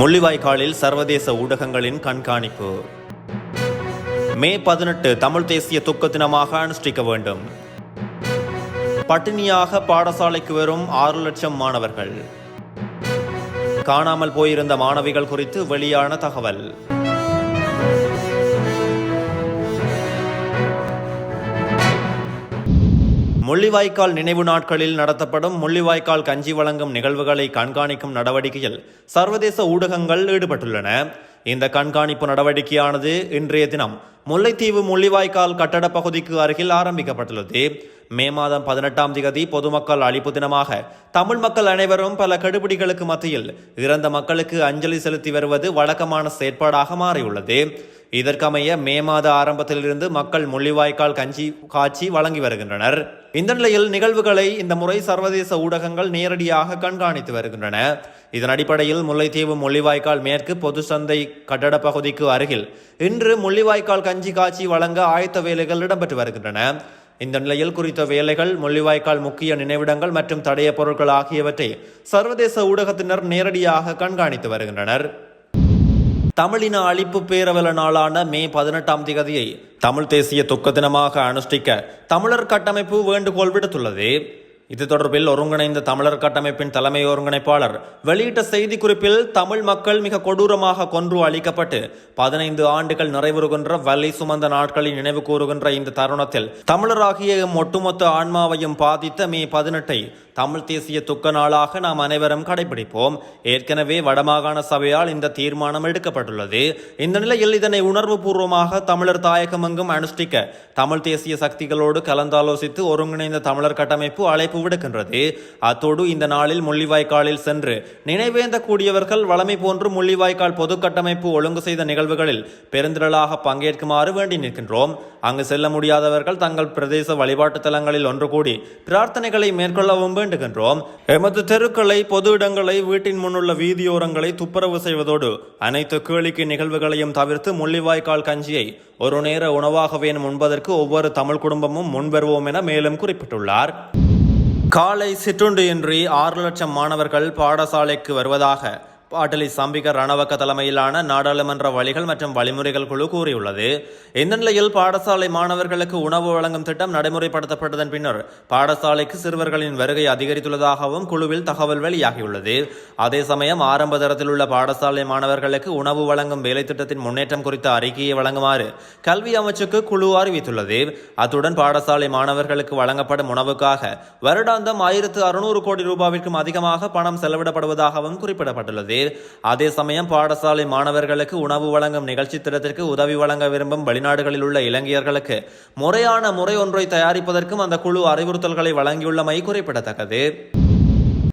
முள்ளிவாய்க்காலில் சர்வதேச ஊடகங்களின் கண்காணிப்பு. மே பதினெட்டு தமிழ் தேசிய துக்க தினமாக அனுஷ்டிக்க வேண்டும். பட்டினியாக பாடசாலைக்கு வரும் ஆறு லட்சம் மாணவர்கள். காணாமல் போயிருந்த மாணவிகள் குறித்து வெளியான தகவல். முள்ளிவாய்க்கால் நினைவு நாட்களில் நடத்தப்படும் முள்ளிவாய்க்கால் கஞ்சி வழங்கும் நிகழ்வுகளை கண்காணிக்கும் நடவடிக்கையில் சர்வதேச ஊடகங்கள் ஈடுபட்டுள்ளன. இந்த கண்காணிப்பு நடவடிக்கையானது இன்றைய தினம் முல்லைத்தீவு முள்ளிவாய்க்கால் கட்டட பகுதிக்கு அருகில் ஆரம்பிக்கப்பட்டுள்ளது. மே மாதம் பதினெட்டாம் திகதி பொதுமக்கள் அழிப்பு தினமாக தமிழ் மக்கள் அனைவரும் பல கெடுபிடிகளுக்கு மத்தியில் இறந்த மக்களுக்கு அஞ்சலி செலுத்தி வருவது வழக்கமான செயற்பாடாக மாறியுள்ளது. இதற்கமைய மே மாத ஆரம்பத்திலிருந்து மக்கள் முள்ளிவாய்க்கால் கஞ்சி காட்சி வழங்கி வருகின்றனர். இந்த நிலையில் நிகழ்வுகளை இந்த முறை சர்வதேச ஊடகங்கள் நேரடியாக கண்காணித்து வருகின்றன. இதன் அடிப்படையில் முல்லைத்தீவு முள்ளிவாய்க்கால் மேற்கு பொது சந்தை கட்டட பகுதிக்கு அருகில் இன்று முள்ளிவாய்க்கால் கஞ்சி காட்சி வழங்க ஆயத்த வேலைகள் இடம்பெற்று வருகின்றன. இந்த நிலையில் குறித்த வேலைகள் முள்ளிவாய்க்கால் முக்கிய நினைவிடங்கள் மற்றும் தடைய பொருட்கள் ஆகியவற்றை சர்வதேச ஊடகத்தினர் நேரடியாக கண்காணித்து வருகின்றனர். தமிழின அழிப்பு பேரவல நாளான மே பதினெட்டாம் திகதியை தமிழ் தேசிய துக்க தினமாக அனுஷ்டிக்க தமிழர் கட்டமைப்பு வேண்டுகோள் விடுத்துள்ளது. இது தொடர்பில் ஒருங்கிணைந்த தமிழர் கட்டமைப்பின் தலைமை ஒருங்கிணைப்பாளர் வெளியிட்ட செய்திக்குறிப்பில் தமிழ் மக்கள் மிக கொடூரமாக கொன்று அழிக்கப்பட்டு பதினைந்து ஆண்டுகள் நிறைவுறுகின்ற வலி சுமந்த நாட்களை நினைவு கூறுகின்ற இந்த தருணத்தில் தமிழராகிய எம் ஒட்டுமொத்த ஆன்மாவையும் பாதித்த மே பதினெட்டை தமிழ் தேசிய துக்க நாளாக நாம் அனைவரும் கடைபிடிப்போம். ஏற்கனவே வடமாகாண சபையால் இந்த தீர்மானம் எடுக்கப்பட்டுள்ளது. இந்த நிலையில் இதனை உணர்வு பூர்வமாக தமிழர் தாயகமெங்கும் அனுஷ்டிக்க தமிழ் தேசிய சக்திகளோடு கலந்தாலோசித்து ஒருங்கிணைந்த தமிழர் கட்டமைப்பு அழைப்பு விடுக்கின்றது அத்தோடு இந்த நாளில் முள்ளிவாய்க்காலில் சென்று நினைவேந்த கூடியவர்கள் வளமை போன்று முள்ளிவாய்க்கால் பொது கட்டமைப்பு ஒழுங்கு செய்த நிகழ்வுகளில் பெருந்திரளாக பங்கேற்குமாறு வேண்டி நிற்கின்றோம். அங்கு செல்ல முடியாதவர்கள் தங்கள் பிரதேச வழிபாட்டு தலங்களில் ஒன்று கூடி பிரார்த்தனைகளை மேற்கொள்ளவும் வேண்டுகின்றோம். எமது தெருக்களை பொது இடங்களை வீட்டின் முன்னுள்ள வீதியோரங்களை துப்புரவு செய்வதோடு அனைத்து கேளிக்கை நிகழ்வுகளையும் தவிர்த்து முள்ளிவாய்க்கால் கஞ்சியை ஒரு நேர உணவாக வேணும் உண்பதற்கு ஒவ்வொரு தமிழ் குடும்பமும் முன்வருவோம் என மேலும் குறிப்பிட்டுள்ளார். காலை சிற்றுண்டு இன்றி ஆறு லட்சம் மாணவர்கள் பாடசாலைக்கு வருவதாக பாட்டலி சாம்பிக ரணவக்க தலைமையிலான நாடாளுமன்ற வழிகள் மற்றும் வழிமுறைகள் குழு கூறியுள்ளது. இந்த நிலையில் பாடசாலை மாணவர்களுக்கு உணவு வழங்கும் திட்டம் நடைமுறைப்படுத்தப்பட்டதன் பின்னர் பாடசாலைக்கு சிறுவர்களின் வருகை அதிகரித்துள்ளதாகவும் குழுவில் தகவல் வெளியாகியுள்ளது. அதே சமயம் ஆரம்ப தரத்தில் உள்ள பாடசாலை மாணவர்களுக்கு உணவு வழங்கும் வேலை திட்டத்தின் முன்னேற்றம் குறித்த அறிக்கையை வழங்குமாறு கல்வி அமைச்சுக்கு குழு அறிவித்துள்ளது. அத்துடன் பாடசாலை மாணவர்களுக்கு வழங்கப்படும் உணவுக்காக வருடாந்தம் ஆயிரத்து அறுநூறு கோடி ரூபாவிற்கும் அதிகமாக பணம் செலவிடப்படுவதாகவும் குறிப்பிடப்பட்டுள்ளது. அதே சமயம் பாடசாலை மாணவர்களுக்கு உணவு வழங்கும் நிகழ்ச்சி திட்டத்திற்கு உதவி வழங்க விரும்பும் வெளிநாடுகளில் உள்ள இளைஞர்களுக்கு முறையான முறை ஒன்றை தயாரிப்பதற்கும் அந்த குழு அறிவுறுத்தல்களை வழங்கியுள்ளமை குறிப்பிடத்தக்கது.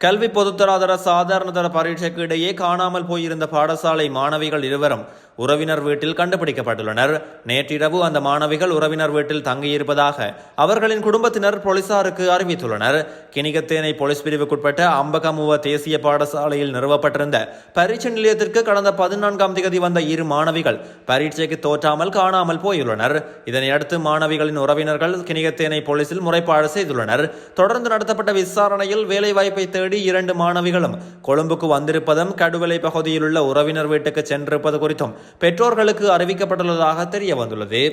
கல்வி பொதுத்தராதர சாதாரணதர பரீட்சைக்கு இடையே காணாமல் போயிருந்த பாடசாலை மாணவிகள் இருவரும் உறவினர் வீட்டில் கண்டுபிடிக்கப்பட்டுள்ளனர். நேற்றிரவு அந்த மாணவிகள் உறவினர் வீட்டில் தங்கியிருப்பதாக அவர்களின் குடும்பத்தினர் போலீசாருக்கு அறிவித்துள்ளனர். கிணிகத்தேனை போலீஸ் பிரிவுக்குட்பட்ட அம்பகமுவ தேசிய பாடசாலையில் நிறுவப்பட்டிருந்த பரீட்சை நிலையத்திற்கு கடந்த பதினான்காம் தேதி வந்த இரு மாணவிகள் பரீட்சைக்கு தோற்றாமல் காணாமல் போயுள்ளனர். இதனையடுத்து மாணவிகளின் உறவினர்கள் கிணிகத்தேனை போலீசில் முறைப்பாடு செய்துள்ளனர். தொடர்ந்து நடத்தப்பட்ட விசாரணையில் வேலைவாய்ப்பை தேடி இரண்டு மாணவிகளும் கொழும்புக்கு வந்திருப்பதும் கடுவலை பகுதியில் உள்ள உறவினர் வீட்டுக்கு சென்றிருப்பது குறித்தும் பெற்றோர்களுக்கு அறிவிக்கப்பட்டுள்ளதாக தெரிய வந்துள்ளது.